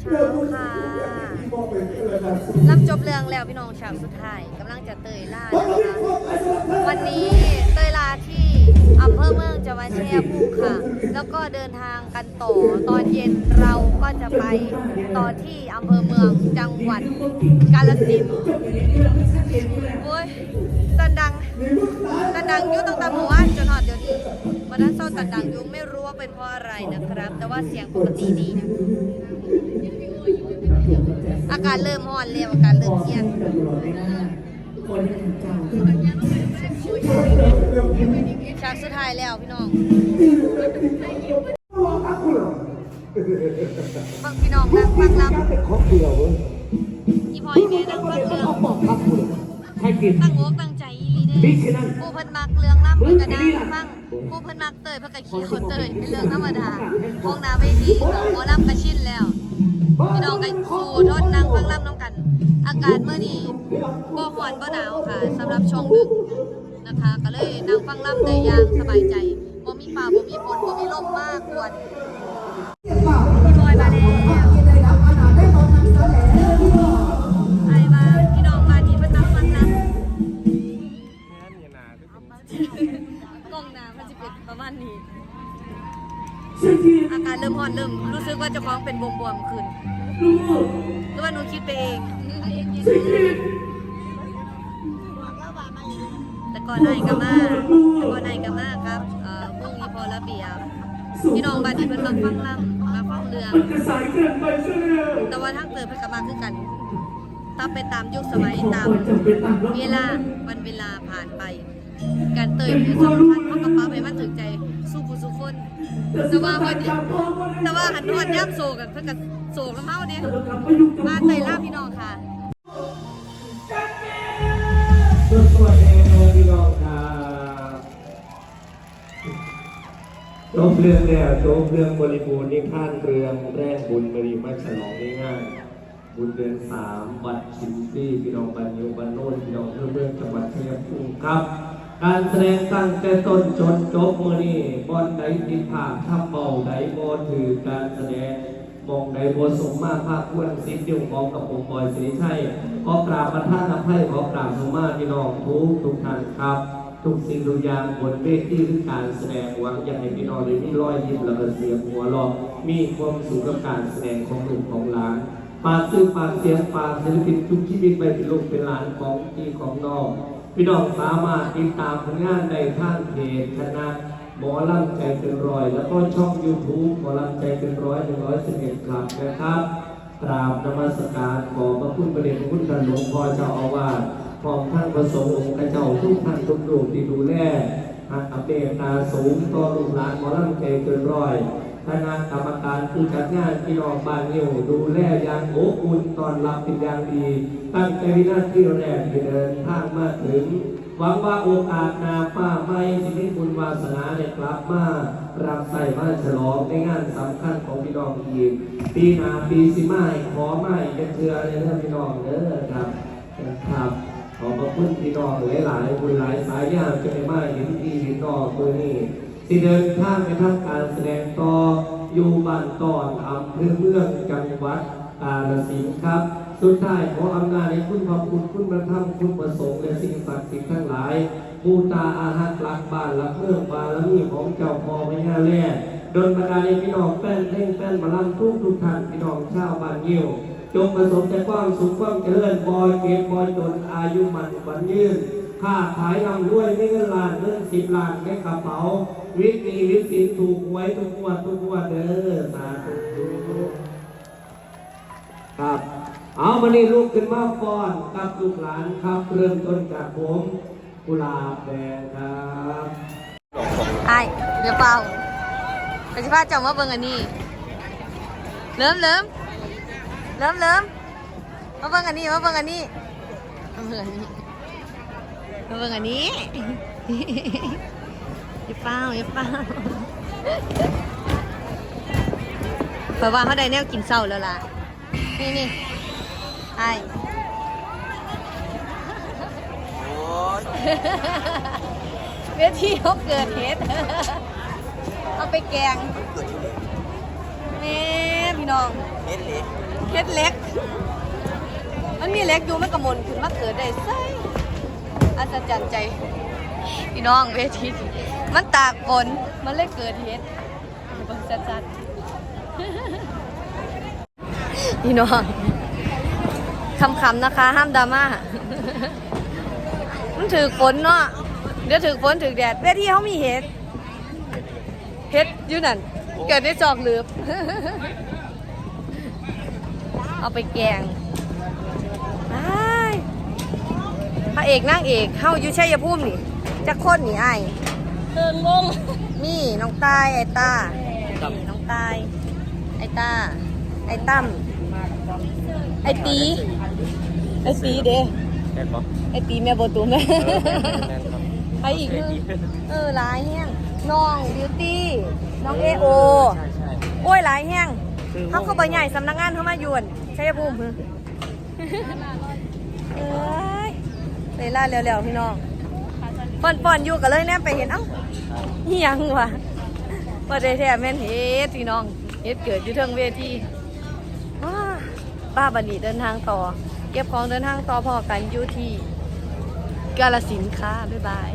เช้าค่ะรับจบเรื่องแล้วพี่น้องฉากสุดท้ายกำลังจะเตยล่านะวันนี้เตยลาที่อำเภอเมืองจังหวัดชัยภูมิค่ะ แล้วก็เดินทางกันต่อตอนเย็นเราก็จะไปต่อที่อำเภอเมืองจังหวัดกาฬสินธุ์โอ้ยตันดังตันดังยุ่ตั้งแต่เมื่อวานจนหอดเดี๋ยวนี้วันนั้นเศร้าตันดังยู่ไม่รู้ว่าเป็นเพราะอะไรนะครับ แต่ว่าเสียงปกติดีนะากาศเริ่มร้อนแล้วอากาศเริ่มเคนที่ถึงฉากสุดท้ายแล้วพี่น้องฟังพี่น้องนั่งฟังลครบเดียวเว้ยำอีพอยแม่นั่งฟังเรื่องตั้งอกตั้งใจอีลีเด้อกูเพิ่นมักเรื่องล่ำเพิ่นก็นั่งฟังผู้เพิ่นมักเตยเพิ่นก็ขี้เขาเตยเป็นเรื่องธรรมดาห้องน้ำไม่ดีหมอลำก็ชินแล้ว พี่น้องกันสู้ทนนั่งฟังล่ำน้ำกัน อากาศเมื่อนี้บ่หวนบ่หนาวค่ะสำหรับช่วงดึกนะคะ ก็เลยนั่งฟังล่ำได้อย่างสบายใจบ่มีฟ้าบ่มีฝนบ่มีลมมากกวนพี่บอยมาแล้วไอ้มาพี่น้องมาที่เพิ่นนั่งฟังล่ำกล้องน้ำมันจะเป็นประมาณนี้อาการเริ่มฮอนเริ่มรู้สึกว่าเจะฟ้าของเป็นบวมๆขึ้น หรือว่าหนูคิดไปเองแต่ก่อนไหนก็มาแต่ก่อนไหนก็มาครับเอ่อวงอีพอระเบียบพี่น้องบ้านนี้เพิ่นมาฟังล่ำมาฟังเรื่องกระสายเกินไปซะแล้วแต่ว่าทั้งเติมเพิ่นก็มาคือกันถ้าไปตามยุคสมัยตามจะเป็นตามรับเวลาวันเวลาผ่านไป การเตยเป็นสำคัญเพราะกระเป๋าไปมันถึงใจสู้ผู้สู้คน แต่ว่าวันนี้แต่ว่าหันนวดย่ำโซกันเพื่อกันโซกันเมาเนี่ยมาเตยล่าพี่น้องค่ะสวัสดีพี่น้องครับจบเรื่องแล้วจบเรื่องบริบูรณ์นี่ข้านเรืองแรกบุญบริมาฉลองง่ายบุญเดือนสามวัดชิมตี้พี่น้องบันยูบันโนนพี่น้องเพื่อนเพื่อนจังหวัดชัยภูมิครับ การแสดงตั้งแต่ต้นจนจบมือนี่บอนใดติดผากทับเบาใดบอถือการแสดงมองใดบอสมมาภาคควรสิ้นเดียวของกับองค์บอยศรีชัยขอกราบประท่านอภัยขอกราบสมมาพี่น้องทุกทุกท่านครับ ทุกสิ่งทุกอย่างบนเวทีคือการแสดงหวังอยากให้พี่น้องได้มีรอยยิ้มและก็เสียงหัวเราะมีความสุขกับการแสดงของลูกของหลานปากซื้อปากเสียงปากศิลปินทุกชีวิตไปเป็นลูกเป็นหลานของพี่ของน้อง พี่น้องสามารถติดตามผลงานในทางเพจคณะหมอลำใจเกินร้อย แล้วก็ช่อง YouTube หมอลำใจเกินร้อยหนึ่งร้อยสิบเอ็ดครับนะครับกราบนมัสการขอพระคุณประเดชพระคุณท่านหลวงพ่อเจ้าอาวาสพร้อมท่านประสงค์องค์เจ้าทุกท่านทุกรูปที่ดูแลทางอเมตตาสูงต่อลูกหลานหมอลำใจเกินร้อย คณะกรรมการผู้จัดงานพี่น้องบ้านเหี่ยวดูแลอย่างโอบอุ่นตอนรับเป็นอย่างดี ตั้งแต่วินาทีแรกที่เดินทางมาถึง หวังว่าโอกาสหนาป้าไม่สิริบุญวาสนาได้กลับมารับใส่มาฉลองในงานสำคัญของพี่น้องอีกปีหนาปีสิมาขอไม่เป็นเชื่อเลยนะพี่น้องเด้อครับครับขอบพระคุณพี่น้องหลายๆบุญหลายสายญาติจะได้มาเห็นพี่เห็นน้องตัวนี้ ที่เดินทางไปทำการแสดงต่ออยู่บ้านตอนอำเภอเมืองจังหวัดกาฬสินธุ์ครับ สุดท้ายขออำนาจในคุณพระคุณคุณพระธรรมคุณประสงค์และสิ่งศักดิ์สิทธิ์ทั้งหลายบูตาอาหักหลักบ้านหลักเมืองบารมีของเจ้าพ่อพญาแล่ดนบันดาลให้พี่น้องแป้นเล่งแป้นมาล่ำทุกทุกท่านพี่น้องชาวบ้านเยี่ยวจงประสบแต่ความสุขความเจริญบอยเก็บบอยจนอายุมันขวัญยืนค้าขายร่ำรวยไม่เงินล้านเงินสิบล้านในกระเป๋า วิทย์มีวิทย์สินถูกหวยทุกงวดทุกงวดเด้อสาธุครับ เอามานี่ลูกขึ้นมาก่อนกับลูกหลานครับ เริ่มต้นจากผมกุหลาบแดงครับไอ้เดี๋ยวเปล่าไปสิพาเจ้ามาเบิ่งอันนี้ เริ่มเริ่มเริ่มเริ่มมาเบิ่งอันนี้มาเบิ่งอันนี้มาเบิ่งอันนี้มาเบิ่งอันนี้ อย่าเปล่าอย่าเปล่าเพราะว่าเขาได้แนวกินเศร้าแล้วล่ะ นี่นี่ไอ้เวทีเขาเกิดเหตุเอาไปแกงแม่พี่น้องเห็นเลยเฮ็ดเล็ก มันมีเล็กอยู่มันกระมนขึ้นมาเกิดได้ไสอัศจรรย์ใจ พี่น้องเวทีมันตากฝนมันเลยเกิดเฮ็ดเบิ่งชัดๆพี่น้องคำๆนะคะ ห้ามดราม่ามันถือฝนเนาะเดี๋ยวถือฝนถือแดดเวทีเขามีเห็ดเห็ดอยู่นั่นเกิดได้จอกหลืบเอาไปแกงพระเอกนางเอกเข้าอยู่ชัยภูมินี่ จะคนนี่ไอ้ายเติงงงนี่น้องตายไอ้ตานี่น้องตายไอ้ตา ไอ้ตั้มไอ้ตีไอ้ตีเด้แม่นบ่ไอ้ตีแม่โบตุมแม่นครับไอ้อีกคือเออหลายแห้งน้องบิวตี้น้องเอโอใช่ใช่โอ้ยหลายแห้งเขาเข้าไปใหญ่สำนักงานเขามาหยวนชัยภูมิเอ้ยเลยล่าเร็วๆพี่น้อง ปอนปอนอยู่กันเลยแนมไปเห็นเอ้าเฮียงวะว่าได้แท้แม่นเฮ็ดพี่น้องเฮ็ดเกิดอยู่เทิงเวทีว้าป้าบันดีเดินทางต่อ เก็บของเดินทางต่อพอกันอยู่ที่กาลสินค่ะบ๊ายบาย